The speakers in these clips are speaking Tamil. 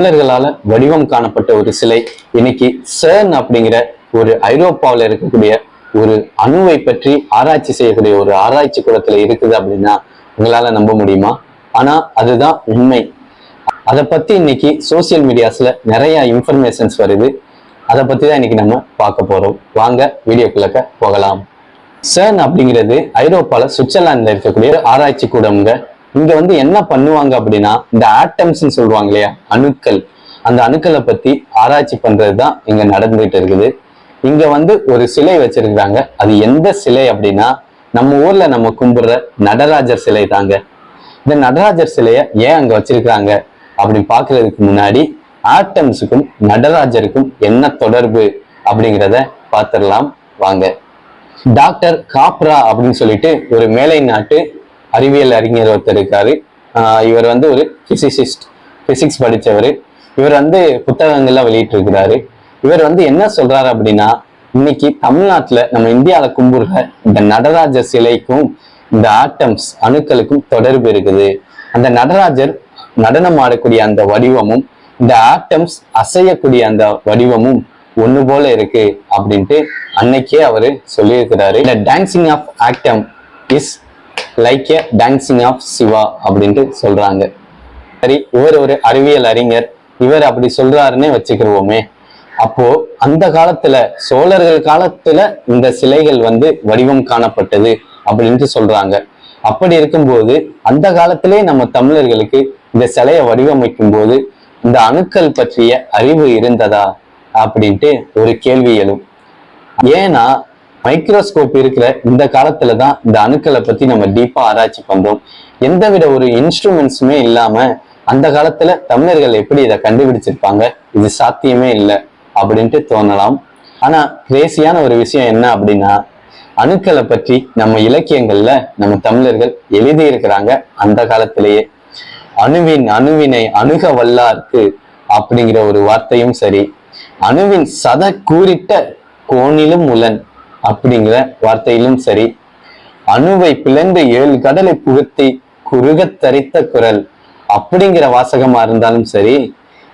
தமிழர்களால வடிவம் காணப்பட்ட ஒரு சிலை இன்னைக்கு சேர்ன் அப்படிங்கிற ஒரு ஐரோப்பாவில் இருக்கக்கூடிய ஒரு அணுவை பற்றி ஆராய்ச்சி செய்யக்கூடிய ஒரு ஆராய்ச்சி கூடத்துல இருக்குது அப்படின்னா உங்களால நம்ப முடியுமா? ஆனா அதுதான் உண்மை. அதை பத்தி இன்னைக்கு சோசியல் மீடியாஸ்ல நிறைய இன்ஃபர்மேஷன்ஸ் வருது. அதை பத்தி தான் இன்னைக்கு நம்ம பார்க்க போறோம். வாங்க வீடியோக்குள்ளக்க போகலாம். சேர்ன் அப்படிங்கிறது ஐரோப்பால சுவிட்சர்லாந்துல இருக்கக்கூடிய ஆராய்ச்சி கூடம்ங்க. இங்க வந்து என்ன பண்ணுவாங்க அப்படின்னா இந்த ஆட்டம்ஸ்ன்னு சொல்லுவாங்க இல்லையா அணுக்கள். அந்த அணுக்களை பத்தி ஆராய்ச்சி பண்றது தான் இங்க நடந்துகிட்டு இருக்குது. இங்க வந்து ஒரு சிலை வச்சிருக்காங்க அது எந்த சிலை அப்படின்னா நம்ம ஊர்ல நம்ம கும்பிடுற நடராஜர் சிலை தாங்க. இந்த நடராஜர் சிலையை ஏன் அங்க வச்சிருக்காங்க அப்படின்னு பாக்குறதுக்கு முன்னாடி ஆட்டம்ஸுக்கும் நடராஜருக்கும் என்ன தொடர்பு அப்படிங்கிறத பார்த்துடலாம். வாங்க. டாக்டர் காப்ரா அப்படின்னு சொல்லிட்டு ஒரு மேலை நாட்டு அறிவியல் அறிஞர் ஒருத்தர் இருக்காரு. இவர் வந்து ஒரு பிசிசிஸ்ட் பிசிக்ஸ் படித்தவர் இவர் வந்து புத்தகங்கள்லாம் வெளியிட்டிருக்கிறாரு. இவர் வந்து என்ன சொல்றாரு அப்படின்னா இன்னைக்கு தமிழ்நாட்டில் நம்ம இந்தியாவில் கும்பிடுற இந்த நடராஜர் சிலைக்கும் இந்த ஆட்டம்ஸ் அணுக்களுக்கும் தொடர்பு இருக்குது. அந்த நடராஜர் நடனம் ஆடக்கூடிய அந்த வடிவமும் இந்த ஆட்டம்ஸ் அசையக்கூடிய அந்த வடிவமும் ஒன்று போல இருக்கு அப்படின்ட்டு அன்னைக்கே அவரு சொல்லியிருக்கிறாரு. இந்த dancing of atom is like a dancing of Shiva அப்படின்ட்டு சொல்றாங்க. சரி இவர் ஒரு அறிவியல் அறிஞர். இவர் அப்படி சொல்றாருன்னே வச்சுக்கிருவோமே. அப்போ அந்த காலத்துல சோழர்கள் காலத்துல இந்த சிலைகள் வந்து வடிவம் காணப்பட்டது அப்படின்ட்டு சொல்றாங்க. அப்படி இருக்கும்போது அந்த காலத்திலே நம்ம தமிழர்களுக்கு இந்த சிலையை வடிவமைக்கும் போது இந்த அணுக்கள் பற்றிய அறிவு இருந்ததா அப்படின்ட்டு ஒரு கேள்வி எழும். ஏன்னா மைக்ரோஸ்கோப் இருக்கிற இந்த காலத்துல தான் இந்த அணுக்களை பத்தி நம்ம டீப்பா ஆராய்ச்சி பண்றோம். எந்தவித ஒரு இன்ஸ்ட்ருமெண்ட்ஸுமே இல்லாம அந்த காலத்துல தமிழர்கள் எப்படி இதை கண்டுபிடிச்சிருப்பாங்க? இது சாத்தியமே இல்லை அப்படின்ட்டு தோணலாம். ஆனா கிரேசியான ஒரு விஷயம் என்ன அப்படின்னா அணுக்களை பற்றி நம்ம இலக்கியங்கள்ல நம்ம தமிழர்கள் எழுதி இருக்கிறாங்க அந்த காலத்திலேயே. அணுவின் அணுவினை அணுக வல்லார்க்கு அப்படிங்கிற ஒரு வார்த்தையும் சரி. அணுவின் சத கூறிட்ட கோணிலும் உலன். அப்படிங்கிற வார்த்தையிலும் சரி அணுவை பிளந்த ஏழு கடலை புகுத்தி குறுக தரித்த குரல் அப்படிங்கிற வாசகமா இருந்தாலும் சரி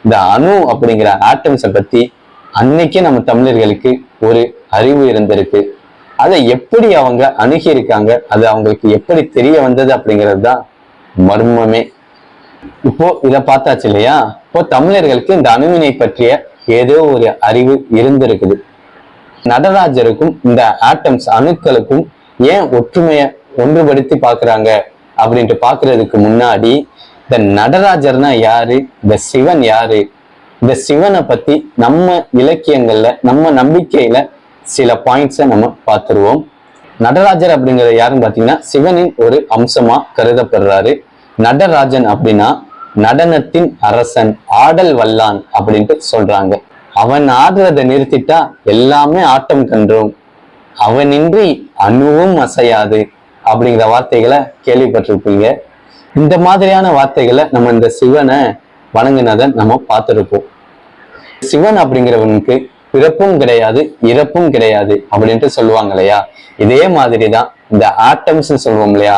இந்த அணு அப்படிங்கிற ஆட்டம்ஸை பத்தி அன்னைக்கே நம்ம தமிழர்களுக்கு ஒரு அறிவு இருந்திருக்கு. அதை எப்படி அவங்க அணுகி இருக்காங்க அது அவங்களுக்கு எப்படி தெரிய வந்தது அப்படிங்கிறது தான் மர்மமே. இப்போ இத பார்த்தாச்சு இல்லையா? இப்போ தமிழர்களுக்கு இந்த அணுவினை பற்றிய ஏதோ ஒரு அறிவு இருந்திருக்குது. நடராஜருக்கும் இந்த ஆட்டம்ஸ் அணுக்களுக்கும் ஏன் ஒற்றுமையை ஒன்றுபடுத்தி பாக்குறாங்க அப்படின்ட்டு பாக்குறதுக்கு முன்னாடி இந்த நடராஜர்னா யாரு? இந்த சிவன் யாரு? இந்த சிவனை பத்தி நம்ம இலக்கியங்கள்ல நம்ம நம்பிக்கையில சில பாயிண்ட்ஸை நம்ம பார்த்துருவோம். நடராஜர் அப்படிங்கிறது யாருன்னு பார்த்தீங்கன்னா சிவனின் ஒரு அம்சமா கருதப்படுறாரு. நடராஜன் அப்படின்னா நடனத்தின் அரசன் ஆடல் வல்லான் அப்படின்ட்டு சொல்றாங்க. அவன் ஆடுறதை நிறுத்திட்டா எல்லாமே ஆட்டம் கன்றோம். அவனின்றி அணுவும் அசையாது அப்படிங்கிற வார்த்தைகளை கேள்விப்பட்டிருப்பீங்க. இந்த மாதிரியான வார்த்தைகளை நம்ம இந்த சிவனை வணங்கினதை நம்ம பார்த்துருப்போம். சிவன் அப்படிங்கிறவனுக்கு பிறப்பும் கிடையாது இறப்பும் கிடையாது அப்படின்ட்டு சொல்லுவாங்க இல்லையா? இதே மாதிரி தான் இந்த ஆட்டம்ஸ்ன்னு சொல்லுவோம் இல்லையா?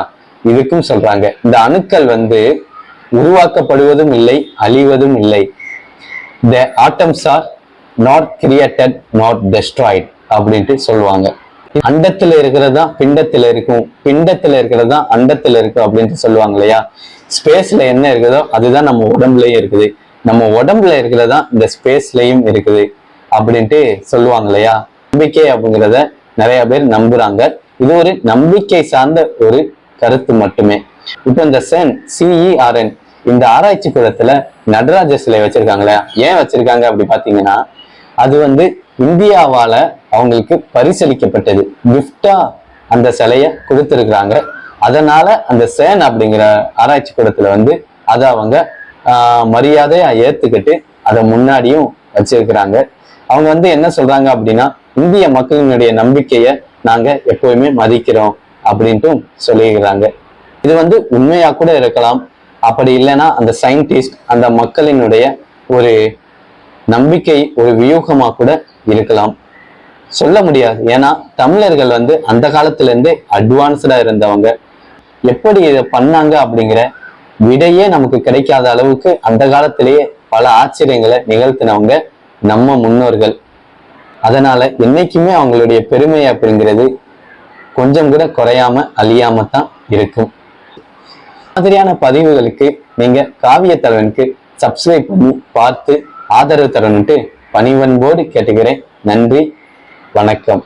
இதுக்கும் சொல்றாங்க. இந்த அணுக்கள் வந்து உருவாக்கப்படுவதும் இல்லை அழிவதும் இல்லை. The atoms are not created not destroyed அப்படின்ட்டு சொல்லுவாங்க. அண்டத்துல இருக்கிறதா பிண்டத்துல இருக்கும். பிண்டத்துல இருக்கிறதா அண்டத்துல இருக்கும் அப்படின்ட்டு சொல்லுவாங்க இல்லையா? ஸ்பேஸ்ல என்ன இருக்குதோ அதுதான் நம்ம உடம்புலயும் இருக்குது. நம்ம உடம்புல இருக்கிறதா இந்த ஸ்பேஸ்லயும் இருக்குது அப்படின்ட்டு சொல்லுவாங்க இல்லையா? நம்பிக்கை அப்படிங்கிறத நிறைய பேர் நம்புறாங்க. இது ஒரு நம்பிக்கை சார்ந்த ஒரு கருத்து மட்டுமே. இப்போ இந்த சென் சிஇஆர்என் இந்த ஆராய்ச்சி கூடத்துல நடராஜ சிலை வச்சிருக்காங்களே ஏன் வச்சிருக்காங்க அப்படி பாத்தீங்கன்னா அது வந்து இந்தியாவால அவங்களுக்கு பரிசளிக்கப்பட்டது. கிஃப்டா அந்த சிலையை கொடுத்துருக்குறாங்க. அதனால அந்த சேன் அப்படிங்கிற ஆராய்ச்சி கூடத்துல வந்து அதை அவங்க மரியாதையா ஏத்துக்கிட்டு அதை முன்னாடியும் வச்சிருக்கிறாங்க. அவங்க வந்து என்ன சொல்றாங்க அப்படின்னா இந்திய மக்களினுடைய நம்பிக்கையை நாங்க எப்பவுமே மதிக்கிறோம் அப்படின்ட்டும் சொல்லியிருக்கிறாங்க. இது வந்து உண்மையா கூட இருக்கலாம். அப்படி இல்லைன்னா அந்த சயின்டிஸ்ட் அந்த மக்களினுடைய ஒரு நம்பிக்கை ஒரு வியூகமா கூட இருக்கலாம். சொல்ல முடியாது. ஏன்னா தமிழர்கள் வந்து அந்த காலத்துல இருந்தே இருந்தவங்க. எப்படி இதை பண்ணாங்க அப்படிங்கிற விடையே நமக்கு கிடைக்காத அளவுக்கு அந்த காலத்திலேயே பல ஆச்சரியங்களை நிகழ்த்தினவங்க நம்ம முன்னோர்கள். அதனால என்னைக்குமே அவங்களுடைய பெருமை அப்படிங்கிறது கொஞ்சம் கூட குறையாம அழியாம தான் இருக்கும். மாதிரியான பதிவுகளுக்கு நீங்க காவிய தலைவனுக்கு சப்ஸ்கிரைப் பண்ணி பார்த்து ஆதரவு தரணுன்ட்டு பணிவன்போடு கேட்டுக்கிறேன். நன்றி வணக்கம்.